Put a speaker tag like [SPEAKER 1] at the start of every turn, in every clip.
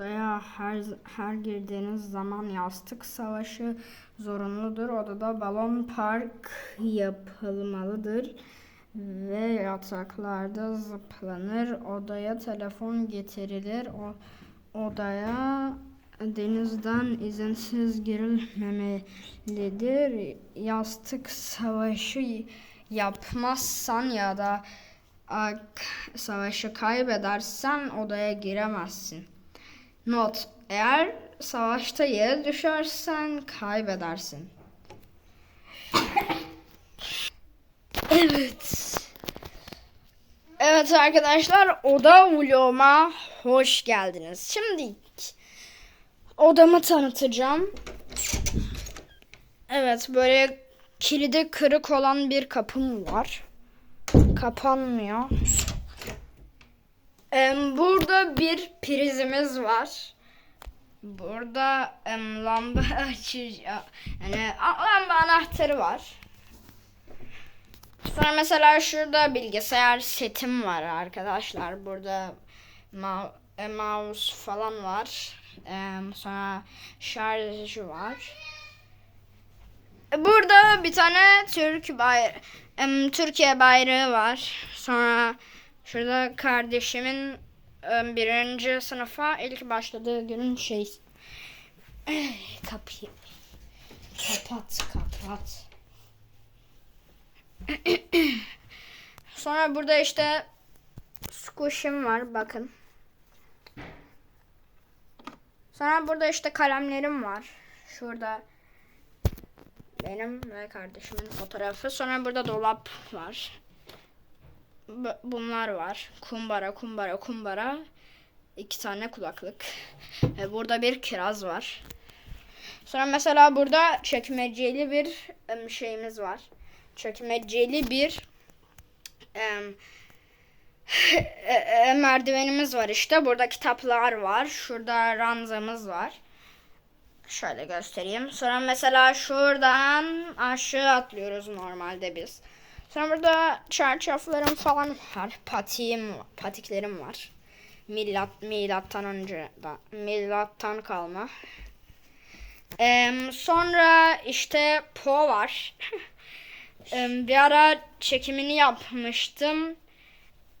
[SPEAKER 1] Odaya her, her girdiğiniz zaman yastık savaşı zorunludur. Odada balon park yapılmalıdır ve yataklarda zıplanır. Odaya telefon getirilir. O, odaya denizden izinsiz girilmemelidir. Yastık savaşı yapmazsan ya da a, k- savaşı kaybedersen odaya giremezsin. Not. Eğer savaşta yere düşersen kaybedersin. evet. Evet arkadaşlar oda vloguma hoş geldiniz. Şimdi odamı tanıtacağım. Evet böyle kilidi kırık olan bir kapım var. Kapanmıyor. Em, Burada bir prizimiz var. Burada em, lamba açıcı yani lamba anahtarı var. Sonra mesela şurada bilgisayar setim var arkadaşlar. Burada ma- e, mouse falan var. Em, sonra şarjı var. E, Burada bir tane Türk bayrağı, Türkiye bayrağı var. Sonra şurada kardeşimin em, birinci sınıfa ilk başladığı günün şey. Ey, Kapıyı kapat kapat. Sonra burada işte squish'im var bakın. Sonra burada işte kalemlerim var. Şurada benim ve kardeşimin fotoğrafı. Sonra burada dolap var. Bu- Bunlar var. Kumbara, kumbara, kumbara. İki tane kulaklık. E, Burada bir kiraz var. Sonra mesela burada çekmeceli bir şeyimiz var. Çekmeceli bir e, e, merdivenimiz var işte. Burada kitaplar var. Şurada ranzamız var. Şöyle göstereyim. Sonra mesela şuradan aşağı atlıyoruz normalde biz. Sonra burada çarşaflarım falan var. Patiğim, patiklerim var. Milat, milattan önce da, milattan kalma. Em, sonra işte Po var. Em, bir ara çekimini yapmıştım.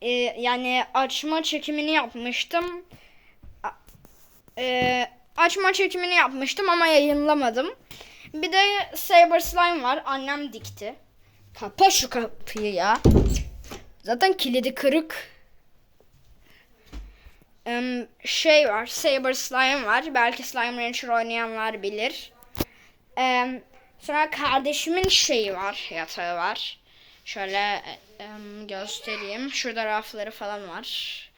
[SPEAKER 1] E, yani açma çekimini yapmıştım. A- e, açma çekimini yapmıştım ama yayınlamadım. Bir de Saber Slime var. Annem dikti. Kapa şu kapıyı ya. Zaten kilidi kırık. Em, şey var. Saber Slime var. Belki Slime Rancher oynayanlar bilir. Em, sonra kardeşimin şeyi var. Yatağı var. Şöyle em, göstereyim. Şurada rafları falan var.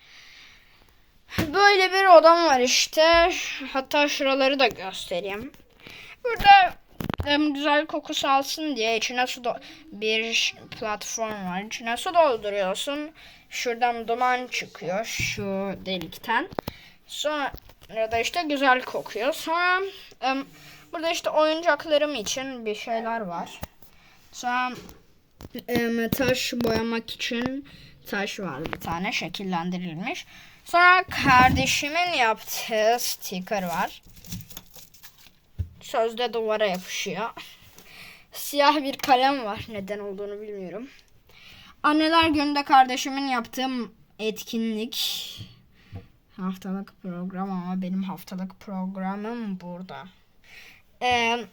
[SPEAKER 1] Böyle bir odam var işte. Hatta şuraları da göstereyim. Burada em, güzel kokusu alsın diye içine su bir platform var. İçine su dolduruyorsun. Şuradan duman çıkıyor şu delikten. Sonra da işte güzel kokuyor. Sonra em, burada işte oyuncaklarım için bir şeyler var. Sonra em, taş boyamak için taş var bir tane şekillendirilmiş. Sonra kardeşimin yaptığı sticker var. Sözde duvara yapışıyor. Siyah bir kalem var. Neden olduğunu bilmiyorum. Anneler gününde kardeşimin yaptığım etkinlik. Haftalık program ama benim haftalık programım burada. Ee,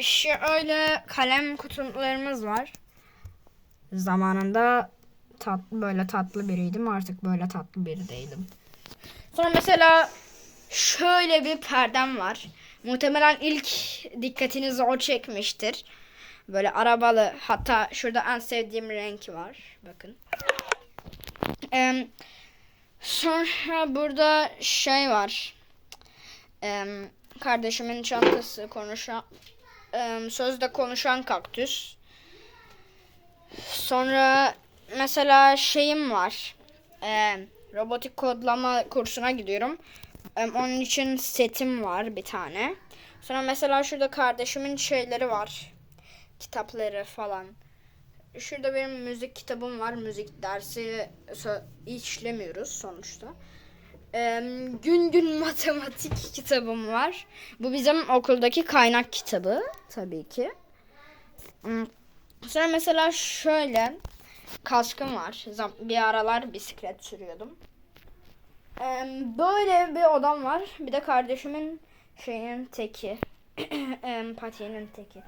[SPEAKER 1] şöyle kalem kutularımız var. Zamanında tat, böyle tatlı biriydim. Artık böyle tatlı biri değilim. Sonra mesela şöyle bir perdem var. Muhtemelen ilk dikkatinizi o çekmiştir. Böyle arabalı. Hatta şurada en sevdiğim renk var. Bakın. Em, sonra burada şey var. Em, kardeşimin çantası konuşan em, sözde konuşan kaktüs. Sonra mesela şeyim var. Em, robotik kodlama kursuna gidiyorum. Onun için setim var bir tane. Sonra mesela şurada kardeşimin şeyleri var. Kitapları falan. Şurada benim müzik kitabım var. Müzik dersi işlemiyoruz sonuçta. Ee, gün gün matematik kitabım var. Bu bizim okuldaki kaynak kitabı tabii ki. Hmm, Sonra mesela şöyle kaskım var. Bir aralar bisiklet sürüyordum. Ee, böyle bir odam var. Bir de kardeşimin şeyin teki. Patiğinin teki.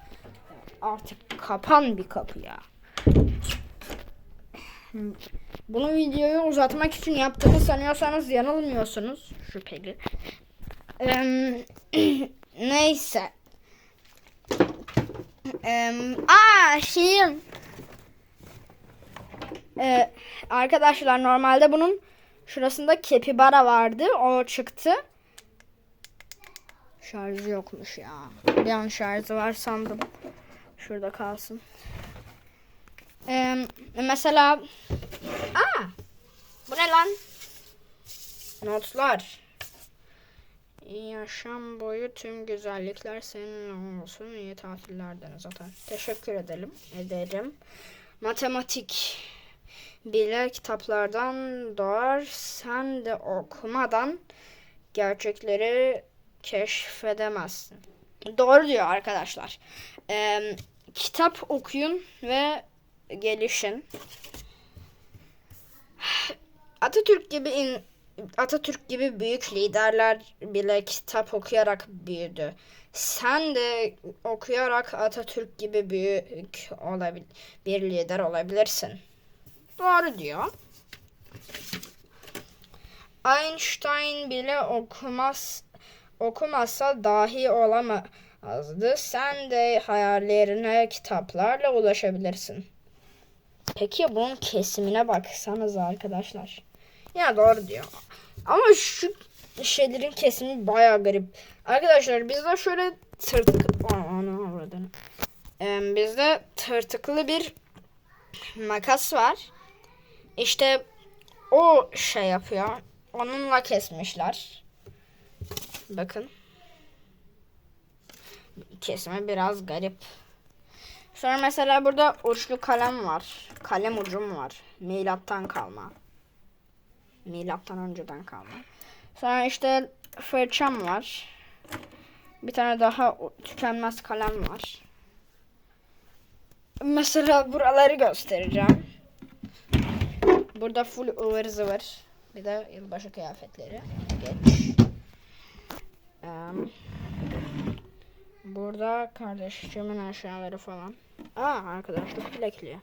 [SPEAKER 1] Artık kapan bir kapı ya. Bunu videoyu uzatmak için yaptığımı sanıyorsanız yanılmıyorsunuz. Şüpheli. Em, neyse. Em, aa şeyim. Ee, arkadaşlar normalde bunun şurasında kepibara vardı. O çıktı. Şarjı yokmuş ya. Bir an şarjı var sandım. Şurada kalsın. Ee, mesela Aa! Bu ne lan? Notlar. Yaşam boyu tüm güzellikler senin olsun. İyi tatiller atar. Teşekkür edelim. Ederim. Matematik. Bile kitaplardan doğar. Sen de okumadan gerçekleri keşfedemezsin. Doğru diyor arkadaşlar. Ee, kitap okuyun ve gelişin. Atatürk gibi in, Atatürk gibi büyük liderler bile kitap okuyarak büyüdü. Sen de okuyarak Atatürk gibi büyük olabil bir lider olabilirsin. Doğru diyor. Einstein bile okumaz okumazsa dahi olamazdı. Sen de hayallerine kitaplarla ulaşabilirsin. Peki bunun kesimine baksanız arkadaşlar. Ya doğru diyor. Ama şu şeylerin kesimi bayağı garip. Arkadaşlar bizde şöyle tırtık... Ana avradını. Ee, bizde tırtıklı bir makas var. İşte o şey yapıyor. Onunla kesmişler. Bakın. Kesimi biraz garip. Sonra mesela burada uçlu kalem var. Kalem ucum var. Milattan kalma. Milattan önceden kalma. Sonra işte fırçam var. Bir tane daha tükenmez kalem var. Mesela buraları göstereceğim. Burada full ıvır zıvır. Bir de yılbaşı kıyafetleri. Geç. Em, burada kardeşimin eşyaları falan. Aa arkadaşlık bilekliği.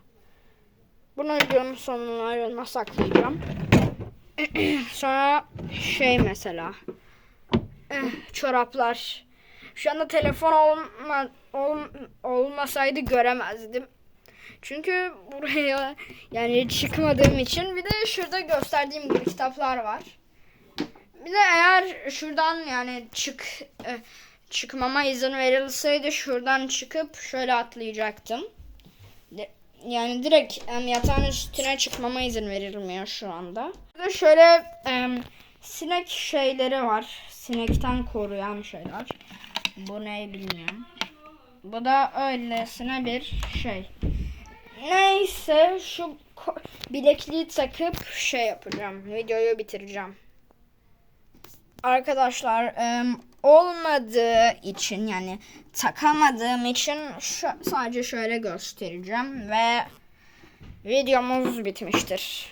[SPEAKER 1] Bunu videonun sonuna saklayacağım. Sonra şey mesela. eh, Çoraplar. Şu anda telefon olma, ol, olmasaydı göremezdim. Çünkü buraya yani çıkmadığım için bir de şurada gösterdiğim gibi kitaplar var. Bir de eğer şuradan yani çık e, çıkmama izin verilseydi şuradan çıkıp şöyle atlayacaktım. Yani direkt yatağın üstüne çıkmama izin verilmiyor şu anda. Bir de şöyle em, sinek şeyleri var. Sinekten koruyan şeyler. Bu ne bilmiyorum. Bu da öylesine bir şey. Neyse şu bilekliği takıp şey yapacağım. Videoyu bitireceğim. Arkadaşlar em, olmadığı için yani takamadığım için sadece şöyle göstereceğim ve videomuz bitmiştir.